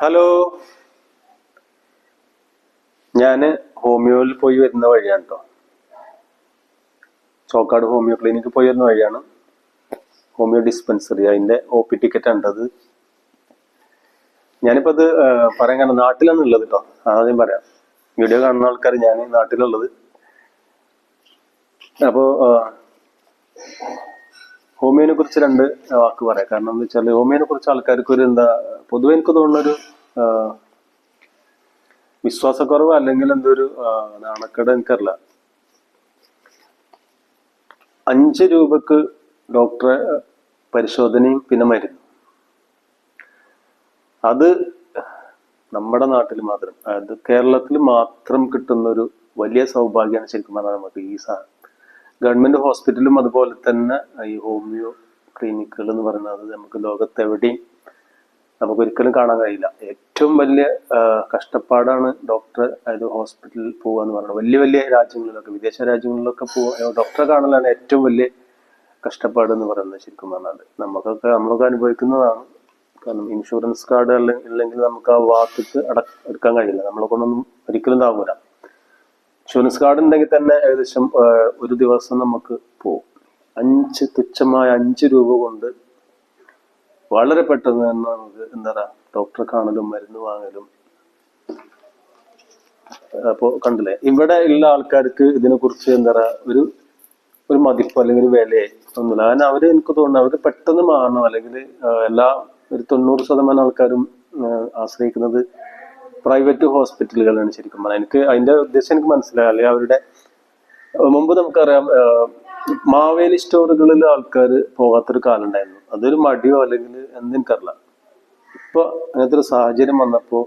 Hello. ഞാൻ ഹോമിയോയിൽ പോയി വരുന്ന വഴിയാണ് കേട്ടോ ചോക്കാട് ഹോമിയോ ക്ലിനിക്കിൽ പോയി വരുന്ന വഴിയാണ്. ഹോമിയോ ഡിസ്പെൻസറി അതിന്റെ ഒ പി ടിക്കറ്റ് ഉണ്ടത് ഞാനിപ്പോ അത് പറയാൻ കാരണം നാട്ടിലാണ് ഉള്ളത് കേട്ടോ ആദ്യം പറയാം. വീഡിയോ കാണുന്ന ആൾക്കാർ ഞാൻ നാട്ടിലുള്ളത്. അപ്പോ ആ, ഹോമിയോനെ കുറിച്ച് രണ്ട് വാക്ക് പറയാം. കാരണം എന്താ വെച്ചാൽ ഹോമിയോനെ കുറിച്ച് ആൾക്കാർക്ക് ഒരു എന്താ പൊതുവെ എനിക്ക് തോന്നുന്നൊരു വിശ്വാസക്കുറവ് അല്ലെങ്കിൽ എന്തൊരു നാണക്കേട് എനിക്കറില്ല അഞ്ച് രൂപക്ക് ഡോക്ടറെ പരിശോധനയും പിന്നെ മരുന്ന്. അത് നമ്മുടെ നാട്ടിൽ മാത്രം അതായത് കേരളത്തിൽ മാത്രം കിട്ടുന്ന ഒരു വലിയ സൗഭാഗ്യമാണ് ശരിക്കും പറഞ്ഞാൽ നമുക്ക് ഈ സാധനം ഗവൺമെന്റ് ഹോസ്പിറ്റലും അതുപോലെ തന്നെ ഈ ഹോമിയോ ക്ലിനിക്കുകൾ എന്ന് പറയുന്നത് നമുക്ക് ലോകത്തെവിടെയും നമുക്ക് ഒരിക്കലും കാണാൻ കഴിയില്ല. ഏറ്റവും വലിയ കഷ്ടപ്പാടാണ് ഡോക്ടർ അതായത് ഹോസ്പിറ്റലിൽ പോവുക എന്ന് പറയുന്നത്. വലിയ വലിയ രാജ്യങ്ങളിലൊക്കെ വിദേശ രാജ്യങ്ങളിലൊക്കെ പോവുക ഡോക്ടറെ കാണലാണ് ഏറ്റവും വലിയ കഷ്ടപ്പാട് എന്ന് പറയുന്നത് ശരിക്കും പറഞ്ഞാൽ. നമുക്കൊക്കെ നമ്മളൊക്കെ അനുഭവിക്കുന്നതാണ്. കാരണം ഇൻഷുറൻസ് കാർഡ് ഇല്ലെങ്കിൽ നമുക്ക് ആ വാക്കിട്ട് അട എടുക്കാൻ കഴിയില്ല. നമ്മളെ കൊണ്ടൊന്നും ഒരിക്കലും താങ്ങൂല ഇൻഷുറൻസ് കാർഡ് ഉണ്ടെങ്കിൽ തന്നെ ഏകദേശം ഒരു ദിവസം നമുക്ക് പോകും അഞ്ച് തുച്ഛമായ അഞ്ച് രൂപ കൊണ്ട് വളരെ പെട്ടെന്ന് തന്നെ നമുക്ക് എന്താ ഡോക്ടറെ കാണലും മരുന്ന് വാങ്ങലും. അപ്പോ കണ്ടില്ലേ ഇവിടെ ഉള്ള ആൾക്കാർക്ക് ഇതിനെ കുറിച്ച് എന്താ പറയാ ഒരു ഒരു മതിപ്പ് അല്ലെങ്കിൽ ഒരു വിലയെ ഒന്നുമില്ല. കാരണം അവർ എനിക്ക് തോന്നുന്നു അവർ പെട്ടെന്ന് മാറണം. അല്ലെങ്കിൽ എല്ലാ ഒരു തൊണ്ണൂറ് ശതമാനം ആൾക്കാരും ആശ്രയിക്കുന്നത് പ്രൈവറ്റ് ഹോസ്പിറ്റലുകളാണ് ശരിക്കും എനിക്ക് അതിന്റെ ഉദ്ദേശം എനിക്ക് മനസ്സിലായി. അല്ലെങ്കിൽ അവരുടെ മുമ്പ് നമുക്കറിയാം മാവേലി സ്റ്റോറുകളിൽ ആൾക്കാർ പോകാത്തൊരു കാലം ഉണ്ടായിരുന്നു അതൊരു മടിയോ അല്ലെങ്കിൽ എന്തെനിക്കറില്ല ഇപ്പൊ അങ്ങനത്തെ ഒരു സാഹചര്യം വന്നപ്പോ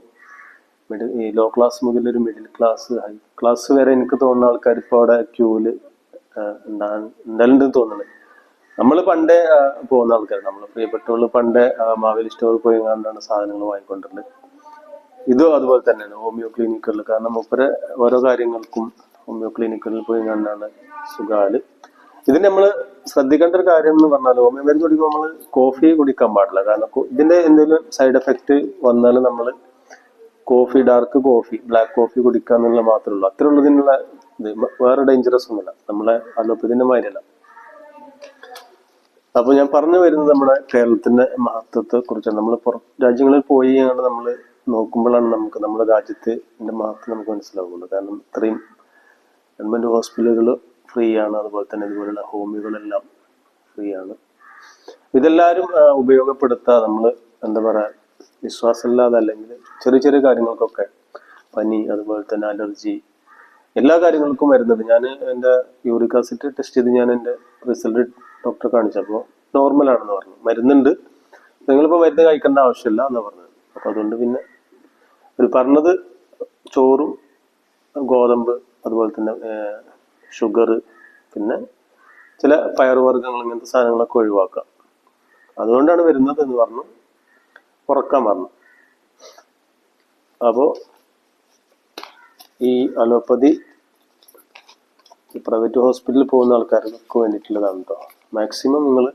മിഡിൽ ഈ ലോ ക്ലാസ് മുതൽ ഒരു മിഡിൽ ക്ലാസ് ഹൈ ക്ലാസ് വരെ എനിക്ക് തോന്നുന്ന ആൾക്കാർ ഇപ്പോൾ അവിടെ ക്യൂൽ ഉണ്ടാകുന്നുണ്ടെന്ന് തോന്നുന്നത് നമ്മൾ പണ്ടേ പോകുന്ന ആൾക്കാർ നമ്മൾ പ്രിയപ്പെട്ടവൾ പണ്ടേ മാവേലി സ്റ്റോറിൽ പോയി കണ്ടാണ് സാധനങ്ങൾ വാങ്ങിക്കൊണ്ടിരുന്നത് ഇതും അതുപോലെ തന്നെയാണ് ഹോമിയോ ക്ലിനിക്കുകളിൽ കാരണം മൂപ്പര് ഓരോ കാര്യങ്ങൾക്കും ഹോമിയോ ക്ലിനിക്കുകളിൽ പോയി കണ്ടാണ് സുഖാൽ. ഇതിന് നമ്മൾ ശ്രദ്ധിക്കേണ്ട ഒരു കാര്യം എന്ന് പറഞ്ഞാൽ ഹോമിയോ മരുന്ന് കുടിക്കുമ്പോൾ നമ്മൾ കോഫി കുടിക്കാൻ പാടില്ല. കാരണം ഇതിന്റെ എന്തെങ്കിലും സൈഡ് എഫക്റ്റ് വന്നാൽ നമ്മൾ coffee dark coffee black coffee കുടിക്കുക എന്നുള്ള മാത്രമേ ഉള്ളൂ. അത്ര ഉള്ളതിനുള്ള ഇത്. വേറെ ഡേഞ്ചറസ് ഒന്നുമില്ല. നമ്മളെ അലോപ്പതിന്റെ മാതിരിയല്ല. അപ്പൊ ഞാൻ പറഞ്ഞു വരുന്നത് നമ്മുടെ കേരളത്തിന്റെ മഹത്വത്തെ കുറിച്ചാണ്. നമ്മൾ പുറം രാജ്യങ്ങളിൽ പോയി നമ്മൾ നോക്കുമ്പോഴാണ് നമുക്ക് നമ്മുടെ രാജ്യത്തിന്റെ മഹത്വം നമുക്ക് മനസ്സിലാവുള്ളൂ. കാരണം ഇത്രയും ഗവൺമെന്റ് ഹോസ്പിറ്റലുകൾ ഫ്രീ ആണ് അതുപോലെ തന്നെ ഇതുപോലുള്ള ഹോമികളെല്ലാം ഫ്രീ ആണ് ഇതെല്ലാവരും ആ, ഉപയോഗപ്പെടുത്താതെ നമ്മൾ എന്താ പറയാ വിശ്വാസമില്ലാതെ അല്ലെങ്കിൽ ചെറിയ ചെറിയ കാര്യങ്ങൾക്കൊക്കെ പനി അതുപോലെ തന്നെ അലർജി എല്ലാ കാര്യങ്ങൾക്കും വരുന്നത്. ഞാൻ എന്റെ യൂറിക് ആസിഡ് ടെസ്റ്റ് ചെയ്ത് ഞാൻ എന്റെ റിസൾട്ട് ഡോക്ടറെ കാണിച്ചപ്പോൾ നോർമൽ ആണെന്ന് പറഞ്ഞു. മരുന്നുണ്ട്. നിങ്ങളിപ്പോൾ മരുന്ന് കഴിക്കേണ്ട ആവശ്യമില്ല എന്ന് പറഞ്ഞത്. അപ്പോൾ അതുകൊണ്ട് പിന്നെ ഒരു പറഞ്ഞത് ചോറും ഗോതമ്പ് അതുപോലെ തന്നെ ഷുഗർ പിന്നെ ചില പയറുവർഗങ്ങൾ ഇങ്ങനത്തെ സാധനങ്ങളൊക്കെ ഒഴിവാക്കാം. അതുകൊണ്ടാണ് വരുന്നത് എന്ന് പറഞ്ഞു ഉറക്കാൻ പറഞ്ഞു. അപ്പോൾ ഈ അലോപ്പതി പ്രൈവറ്റ് ഹോസ്പിറ്റലിൽ പോകുന്ന ആൾക്കാർക്ക് വേണ്ടിയിട്ടുള്ളതാണ് കേട്ടോ മാക്സിമം നിങ്ങൾ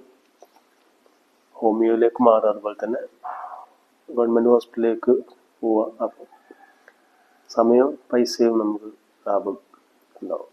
ഹോമിയോയിലേക്ക് മാറുക അതുപോലെ തന്നെ ഗവൺമെന്റ് ഹോസ്പിറ്റലിലേക്ക് പോവുക. അപ്പോൾ സമയവും പൈസയും നമുക്ക് ലാഭം ഉണ്ടാവും.